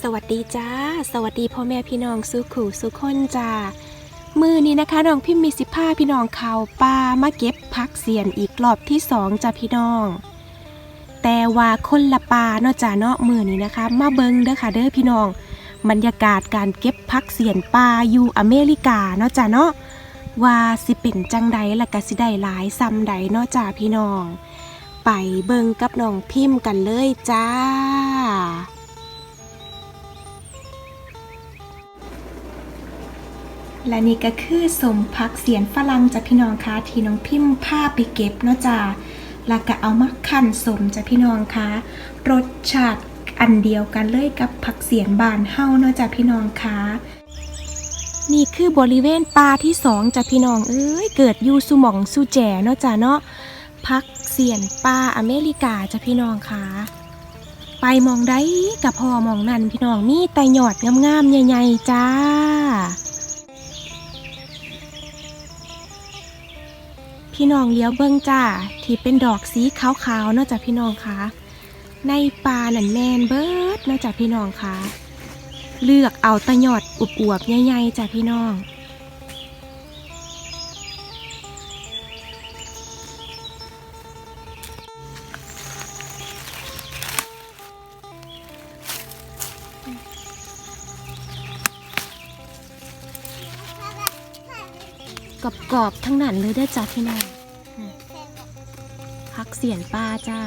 สวัสดีจ้า สวัสดีพ่อแม่พี่น้องสุขุสุขคนจ้า มือนี้นะคะน้องพิมพ์มีสิผ้าพี่น้องเขาป่ามาเก็บพักเสียนอีกรอบที่สองจ้าพี่น้อง แต่ว่าคนละป่าเนาะจ้าเนาะมือนี้นะคะ มาเบิงเด้อค่ะเด้อพี่น้อง บรรยากาศการเก็บพักเสียนป่าอยู่อเมริกาเนาะจ้าเนาะว่าสิเป็นจังใดและก็สิได้หลายซ้ำใดเนาะจ้าพี่น้อง ไปเบิงกับน้องพิมพ์กันเลยจ้า และนี่ก็คือสมพักเสียนฝรั่งจ้ะพี่น้องคะที่น้องพิมพ์ผ้าไปเก็บเนาะจ้าแล้วก็เอามาคั่นสมจ้ะพี่น้องคะรสชาติอันเดียวกันเลยกับผักเสียนบานเฮาเนาะจ้ะพี่น้องคะนี่คือบริเวณป่าที่สองจ้ะพี่น้องเอ้ยเกิดยูสุหมองสุแจเนาะจ้ะเนาะพักเสียนป่าอเมริกาจ้ะพี่น้องคะไปมองได้กับพอมองนั่นพี่น้องมีแต่หยอดงามๆใหญ่ๆจ้า พี่น้องเลี้ยวเบิ้งจ้า ที่เป็นดอกสีขาวๆเนอกจากพี่น้องคะในป่านั่นแมนเบิร์ดเนอกจากพี่น้องคะเลือกเอาตะหยอดอวบๆใหญ่ๆจ้ะพี่น้อง กรอบๆทั้งนั้นเลยได้จ้าพี่น้องพักเสียนป้าจ้า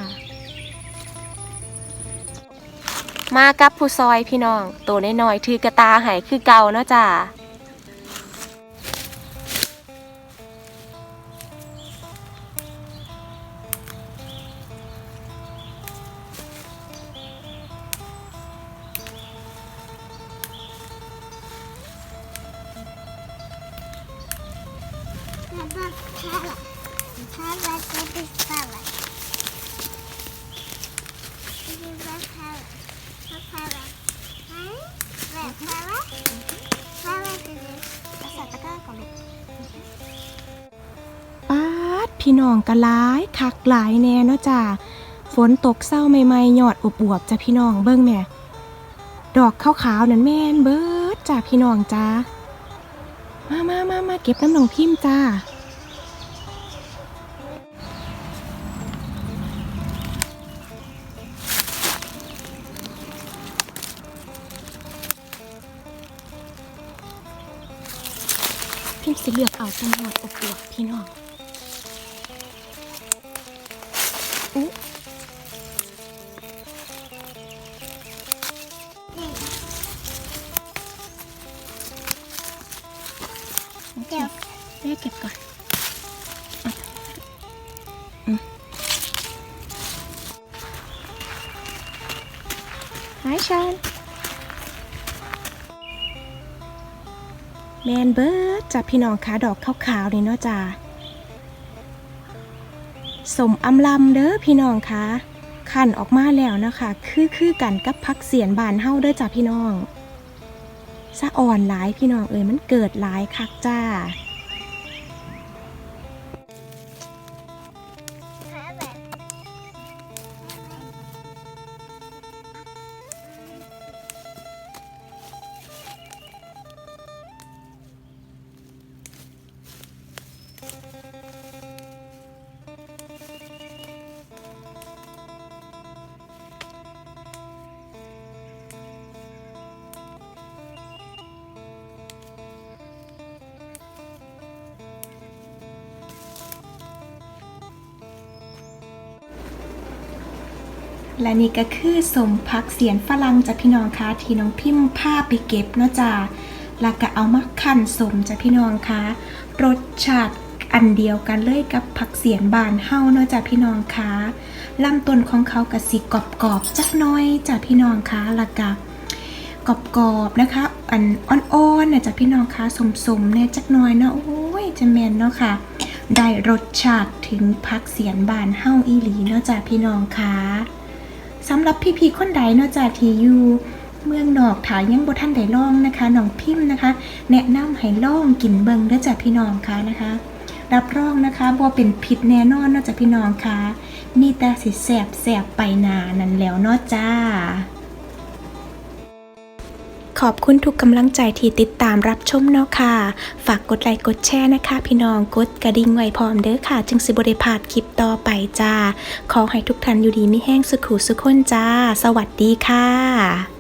มากับผู้ซอยพี่น้อง ตัวน้อยๆถือกระตาหายคือเก่าเนาะจ้า Baba parrot. Parrot with his parrot. This is a parrot. A parrot. Huh? Red parrot? Parrot is this. ใส่ตะกร้าก่อนลูกป้าดพี่น้องกะหลายคักหลายแน่เนาะจ้าฝนตกเศร้าใหม่ๆหยอดอวบจ้ะพี่น้องเบิ้งแม่ดอกขาวๆนั่นแม่นเบิดจ้าพี่น้องจ้ามามามามาเก็บน้ำหนองพิมพ์จ้า พิมพ์สิเลือกเอาตำรวจอบอวบพี่น้องอุ๊เคเดี๋ยวแม่เก็บก่อนอืมหายชาน แมนเบิร์ดจ้ะพี่น้องคะดอกขาวๆนี่เนาะจ้าสมอำลำเด้อพี่น้องคะขันออกมาแล้วนะคะ คือคือกันกับพักเสียนบานเฮาเด้อจ้ะพี่น้องสะอ่อนหลายพี่น้องเอ้ยมันเกิดหลายคักจ้า และนี่ก็คือสมพักเสียนฝรั่งจ้ะพี่น้องคะที่น้องพิมพ์ผ้าไปเก็บเนาะจ้าแล้วก็เอามาคั่นสมจ้ะพี่น้องคะรสชาติอันเดียวกันเลยกับผักเสียนบานเฮาเนาะจ้ะพี่น้องคะลำต้นของเขากะสิกรอบๆจักน้อยจ้ะพี่น้องคะแล้วก็กรอบๆนะคะ อันอ่อนๆนะจ้ะพี่น้องคะสมๆเนี่ยจักน้อยเนาะโอ้ยจะแมนเนาะค่ะ ได้รสชาติถึงผักเสียนบานเฮาอีหลีเนาะจ้ะพี่น้องคะ สำหรับพี่ๆคนใดเนอกจากที่อยู่เมืองนอกถายังบ่ท่านได้ลองนะคะน้องพิมพ์นะคะ แนะนำให้ลองกินเบิงเด้อจ้ะพี่น้องค่ะนะคะ รับรองนะคะบ่เป็นผิดแน่นอนเนอกจากพี่น้องค่ะมีแต่สิแสบแสบไปนานั่นแล้วเนาะจ้า อบคุณทุกกำลังใจที่ติดตามรับชมเนาะค่ะ ฝากกดไลค์กดแชร์นะคะ พี่น้องกดกระดิ่งไว้พร้อมเด้อค่ะ จึงสิบริพาดคลิปต่อไปจ้า ขอให้ทุกท่านอยู่ดีไม่แห้งสุขุสุขคนจ้า สวัสดีค่ะ